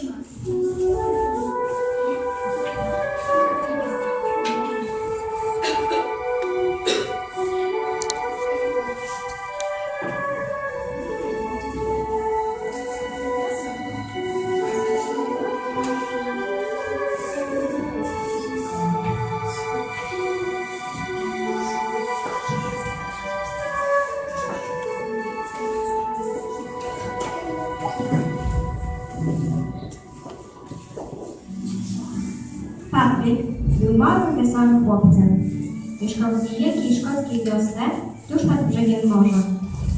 什？Patryk był małym, wesołym chłopcem. Mieszkał w niewielkiej szkockiej wiosce tuż nad brzegiem morza.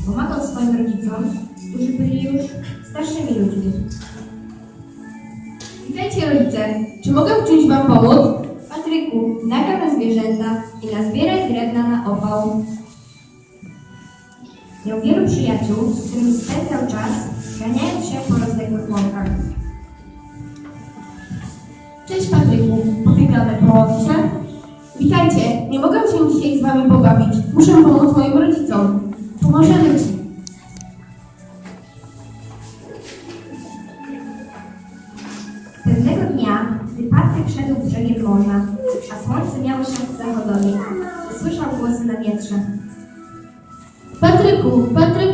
Pomagał swoim rodzicom, którzy byli już starszymi ludźmi. Witajcie rodzice, czy mogę czymś wam pomóc? Patryku, nagrał na zwierzęta i nazbieraj drewna na opał. Miał wielu przyjaciół, z którymi spędzał czas, ganiając się po rozległych łąkach. Cześć Patryku, pobiegamy po łące. Witajcie, nie mogę się dzisiaj z wami pobawić. Muszę pomóc moim rodzicom. Pomożemy ci. Pewnego dnia, gdy Patryk szedł brzegiem morza, a słońce miało się zachodowi, usłyszał głosy na wietrze. Patryku, Patryku,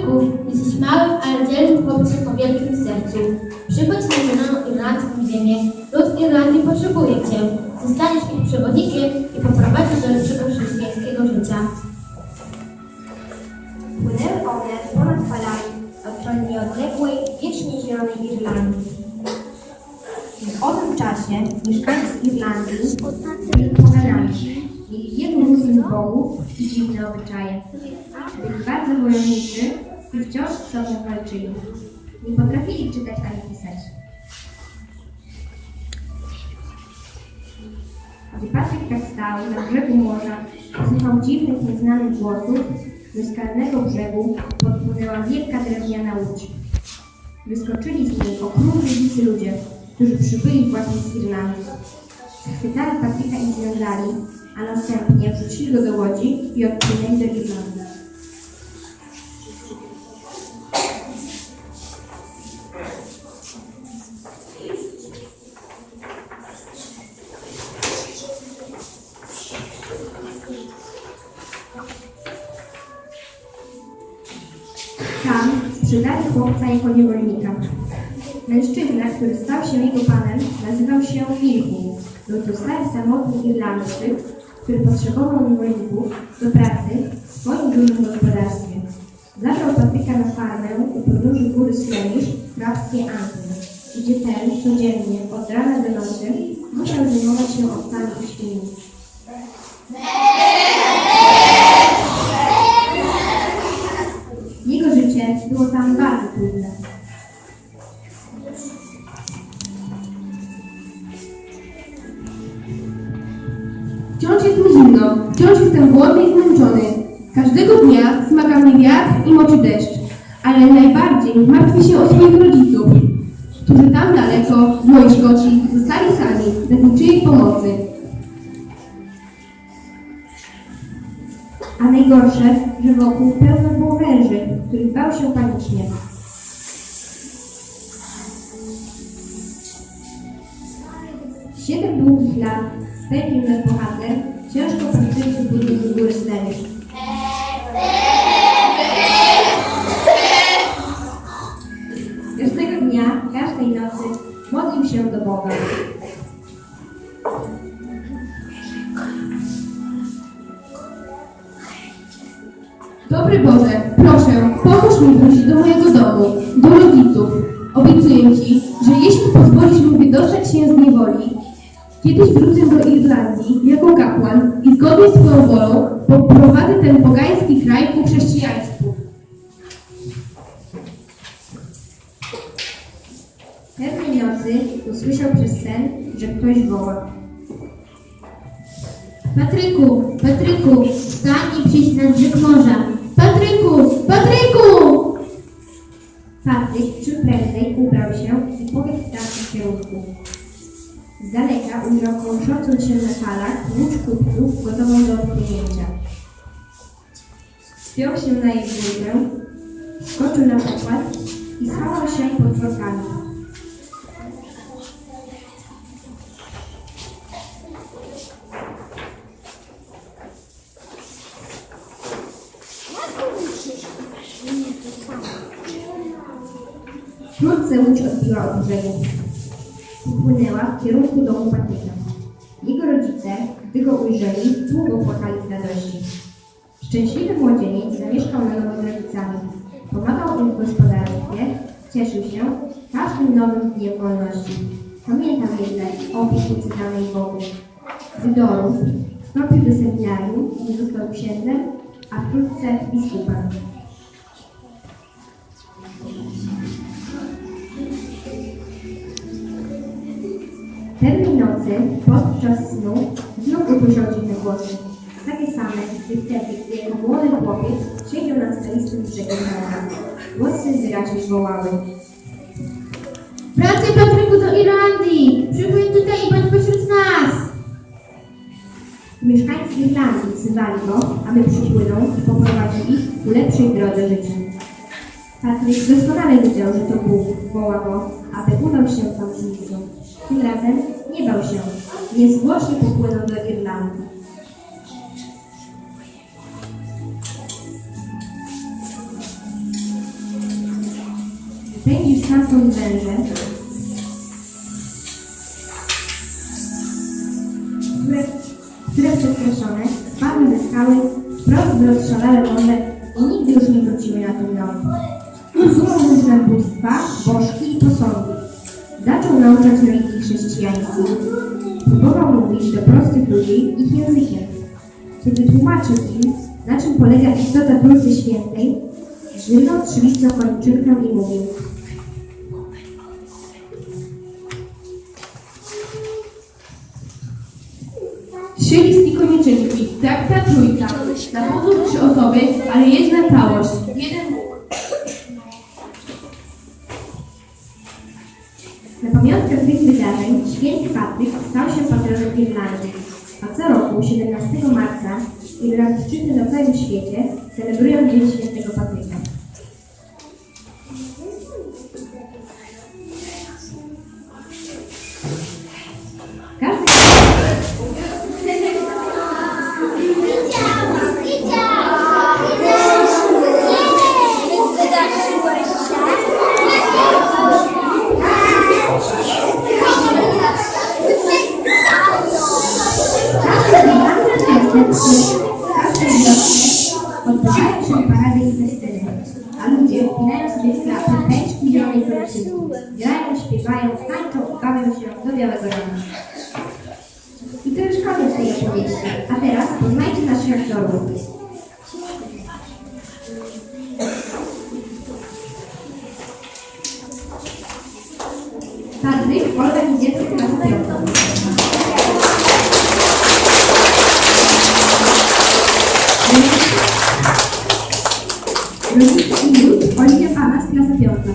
Irlandii. W owym czasie mieszkańcy Irlandii byli poganami. Mieli wielu różnych bogów i dziwne obyczaje. Byli bardzo wojowniczy i wciąż z sobą walczyli. Nie potrafili czytać ani pisać. Gdy Patryk tak stał na brzegu morza, słuchał dziwnych, nieznanych głosów, do skalnego brzegu podpłynęła wielka drewniana łódź. Wyskoczyli z niej okrągli dzicy ludzie, którzy przybyli właśnie z Irlandii. Schwytali Patryka i związali, a następnie wrzucili go do łodzi i odpłynęli do Irlandii. Tam sprzedali chłopca jako niewolnika. Mężczyzna, który stał się jego panem, nazywał się Wilku. Był to stary samotny Irlandczyk, który potrzebował niewolników do pracy w swoim dużym gospodarstwie. Zabrał Patryka na farmę u podróży góry Slemisz w hrabstwie Anglii, gdzie ten codziennie od rana do nocy musiał zajmować się owcami i świnami. Wciąż jestem głodny i zmęczony. Każdego dnia smaga mnie wiatr i moczy deszcz, ale najbardziej martwię się o swoich rodziców, którzy tam daleko, w mojej Szkocji, zostali sami, bez niczyjej pomocy. A najgorsze, że wokół pełno było węży, których bał się panicznie. Siedem długich lat spędził ten bohater, budynku góry. Każdego dnia, każdej nocy modlił się do Boga. Dobry Boże, proszę, pomóż mi wrócić do mojego domu, do rodziców. Obiecuję Ci, że jeśli pozwolisz mi wydostać się z niewoli, kiedyś wrócę do Irlandii jako kapłan i zgodnie z Twoją wolą poprowadzę ten pogański kraj ku chrześcijaństwu. Pewnej nocy usłyszał przez sen, że ktoś woła. Patryku, Patryku, wstań i przyjdź na brzeg morza. Patryku, Patryku! Patryk czym prędzej ubrał się i pobiegł w tamtym kierunku. Z daleka ujrzał krążącą się na falach łódź kupców gotową do odpłynięcia. Spiął się na jej górę, skoczył na pokład i schował się pod wrotami. Wkrótce łódź odbiła od brzegu. Upłynęła w kierunku domu Patryka. Jego rodzice, gdy go ujrzeli, długo płakali z radości. Szczęśliwy młodzieniec zamieszkał na nowo z rodzicami. Pomagał im w gospodarstwie, cieszył się każdym nowym dniem wolności. Pamiętał jednak o opiekuńcy danej Bogu. Wydorów wstąpił do seminarium i został księdzem, a wkrótce biskupem. Pewnej nocy, podczas snu, znów usłyszał dziwne głosy. Takie same, jak wtedy, gdy jako młody chłopiec siedział nad skalistym brzegiem morza. Głosy wyraźnie wołały. Wracaj Patryku do Irlandii! Przypłyń tutaj i bądź pośród nas! Mieszkańcy Irlandii wzywali go, aby przypłynął i poprowadził ich ku lepszej drodze życia. Patryk doskonale wiedział, że to Bóg woła go, aby udał się tam z misją. Tym razem nie bał się. Niezwłocznie popłynął do Irlandii. Pędził stamtąd węże, które, które przestraszone spadły ze skały wprost w rozszalałe morze i nigdy już nie wróciły na ten dom. Usunął różne bóstwa, bożki i posągi. Zaczął nauczać religii chrześcijańskiej. Próbował mówić do prostych ludzi ich językiem. Kiedy tłumaczył im, na czym polega istota Trójcy Świętej, żywną oczywistą kończynkę i mówił Trzy listki konieczynki, tak ta trójka. Na pozór trzy osoby, ale jedna całość. Jeden Na pamiątkę tych wydarzeń święty Patryk stał się patronem Irlandii, a co roku 17 marca Irlandczycy na całym świecie celebrują Dzień Świętego Patryka. Odbywają się parady i festyny, a ludzie upinają sobie klapy się do białego. I to już koniec tej opowieści. A teraz poznajcie naszych aktorów. Patryk, Rodzice i lud, Oliwia Pana z klasa piąta.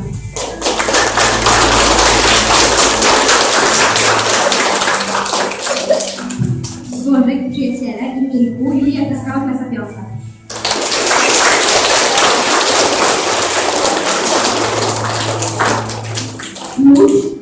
Złożek, przyjaciele i Milku, Julia Kaskała, klasa piąta. Nóż,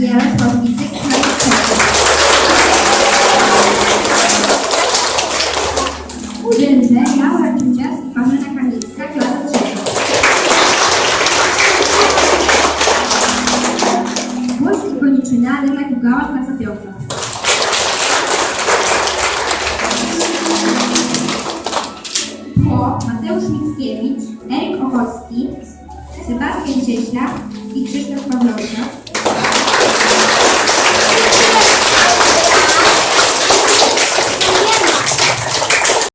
Jarosław trzecia. Urzędze, Laura Ciucias i Marzena Kamińska, klasa trzecia. Głos i koniczyna, Lena Kugała, klasa Mateusz Mickiewicz, Eryk Ochocki, Sebastian Cieślak i Krzysztof Pawlowska,